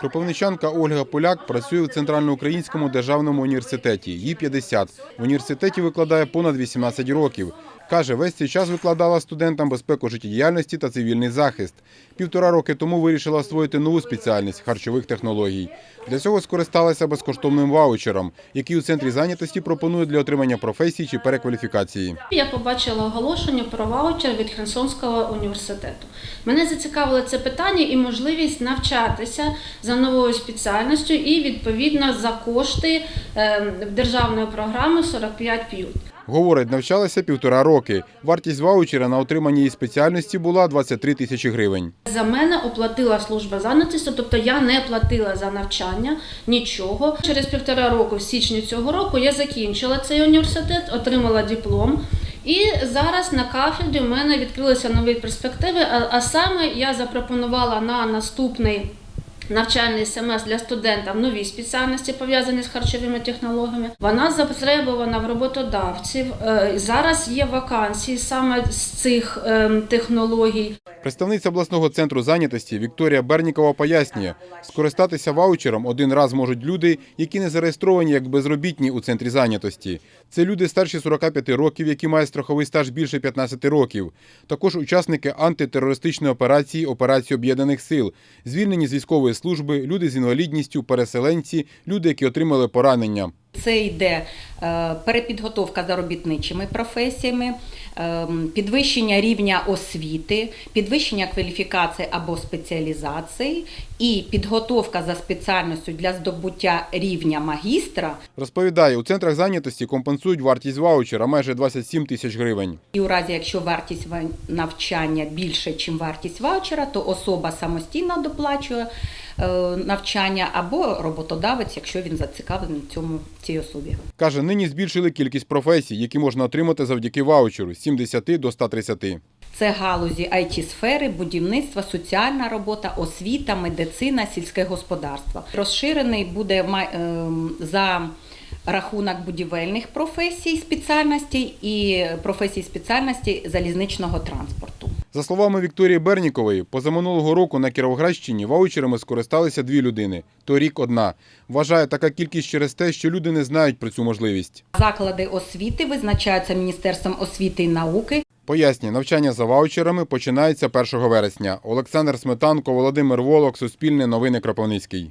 Кропивничанка Ольга Поляк працює в Центральноукраїнському державному університеті. Їй 50. В університеті викладає понад 18 років. Каже, весь цей час викладала студентам безпеку життєдіяльності та цивільний захист. Півтора роки тому вирішила освоїти нову спеціальність харчових технологій. Для цього скористалася безкоштовним ваучером, який у центрі зайнятості пропонують для отримання професії чи перекваліфікації. Я побачила оголошення про ваучер від Херсонського університету. Мене зацікавило це питання і можливість навчатися за новою спеціальністю і відповідно за кошти е, державної програми 45 п'ют. Говорить, навчалася півтора роки. Вартість ваучера на отримання її спеціальності була 23 тисячі гривень. За мене оплатила служба зайнятості, тобто я не платила за навчання нічого. Через півтора року, в січні цього року, я закінчила цей університет, отримала диплом. І зараз на кафедрі в мене відкрилися нові перспективи. А, а саме я запропонувала на наступний навчальний семестр для студентів нові спеціальності пов'язані з харчовими технологіями. Вона затребувана в роботодавців. Е, Зараз є вакансії саме з цих ем, технологій. Представниця обласного центру зайнятості Вікторія Бернікова пояснює, скористатися ваучером один раз можуть люди, які не зареєстровані як безробітні у центрі зайнятості. Це люди старші 45 років, які мають страховий стаж більше 15 років. Також учасники антитерористичної операції Операції Об'єднаних сил, звільнені з військової служби, люди з інвалідністю, переселенці, люди, які отримали поранення. Це йде е, перепідготовка за робітничими професіями, е, підвищення рівня освіти, підвищення кваліфікації або спеціалізації і підготовка за спеціальністю для здобуття рівня магістра. Розповідає, у центрах зайнятості компенсують вартість ваучера майже 27 тисяч гривень. І у разі, якщо вартість ва- навчання більше, ніж вартість ваучера, то особа самостійно доплачує навчання або роботодавець, якщо він зацікавлений цьому цій особі. Каже, нині збільшили кількість професій, які можна отримати завдяки ваучеру з 70 до 130. Це галузі it сфери будівництва, соціальна робота, освіта, медицина, сільське господарство. Розширений буде ем, за рахунок будівельних професій спеціальностей і професій спеціальності залізничного транспорту. За словами Вікторії Бернікової, позаминулого року на Кіровоградщині ваучерами скористалися дві людини, торік одна. Вважає така кількість через те, що люди не знають про цю можливість. Заклади освіти визначаються Міністерством освіти і науки. Пояснює, навчання за ваучерами починається 1 вересня. Олександр Сметанко, Володимир Волок, Суспільне новини Кропивницький.